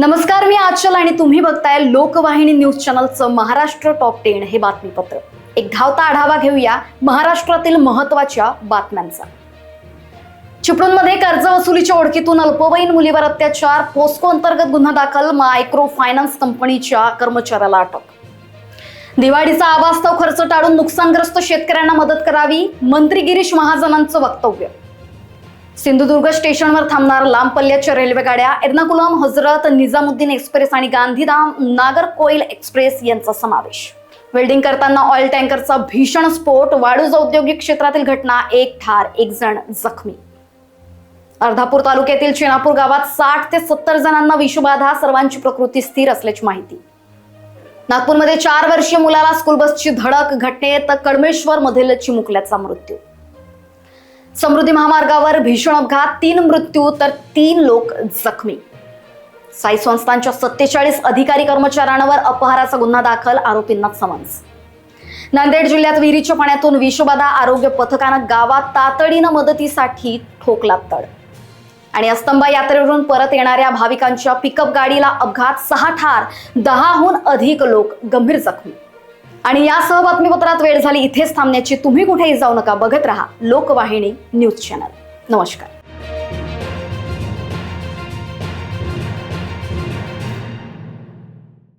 नमस्कार मी आचल आणि तुम्ही बघताय लोकवाहिनी न्यूज चॅनलचं महाराष्ट्र टॉप टेन हे बातमीपत्र. एक धावता आढावा घेऊया महाराष्ट्रातील महत्त्वाच्या बातम्यांचा. चिपळूणमध्ये कर्ज वसुलीच्या ओळखीतून अल्पवयीन मुलीवर अत्याचार पोस्को अंतर्गत गुन्हा दाखल मायक्रो फायनान्स कंपनीच्या कर्मचाऱ्याला अटक. दिवाळीचा आवास्तव खर्च टाळून नुकसानग्रस्त शेतकऱ्यांना मदत करावी मंत्री गिरीश महाजनांचं वक्तव्य. सिंधुदुर्ग स्टेशनवर थांबणार लांब पल्ल्याच्या रेल्वे गाड्या एर्नाकुलम हजरत निजामुद्दीन एक्सप्रेस आणि गांधीधाम नागरकोइल एक्सप्रेस यांचा समावेश. वेल्डिंग करताना ऑइल टँकरचा भीषण स्फोट वाळूज औद्योगिक क्षेत्रातील घटना एक ठार एक जण जखमी. अर्धापूर तालुक्यातील चेनापूर गावात साठ ते सत्तर जणांना विषबाधा सर्वांची प्रकृती स्थिर असल्याची माहिती. नागपूरमध्ये चार वर्षीय मुलाला स्कूल बसची धडक घटनेत कडमेश्वर मधील चिमुकल्याचा मृत्यू. समृद्धी महामार्गावर भीषण अपघात तीन मृत्यू तर तीन लोक जखमी. साई संस्थांच्या सत्तेचाळीस अधिकारी कर्मचाऱ्यांवर अपहाराचा गुन्हा दाखल आरोपींना समन्स. नांदेड जिल्ह्यात विहिरीच्या पाण्यातून विषबाधा आरोग्य पथकानं गावात तातडीनं मदतीसाठी ठोकला तड. आणि अस्तंबा यात्रेवरून परत येणाऱ्या भाविकांच्या पिकअप गाडीला अपघात सहा ठार दहाहून अधिक लोक गंभीर जखमी. आणि यासह बातमीपत्रात वेळ झाली इथेच थांबण्याची तुम्ही कुठेही जाऊ नका. बघत राहा लोकवाहिनी न्यूज चॅनल. नमस्कार.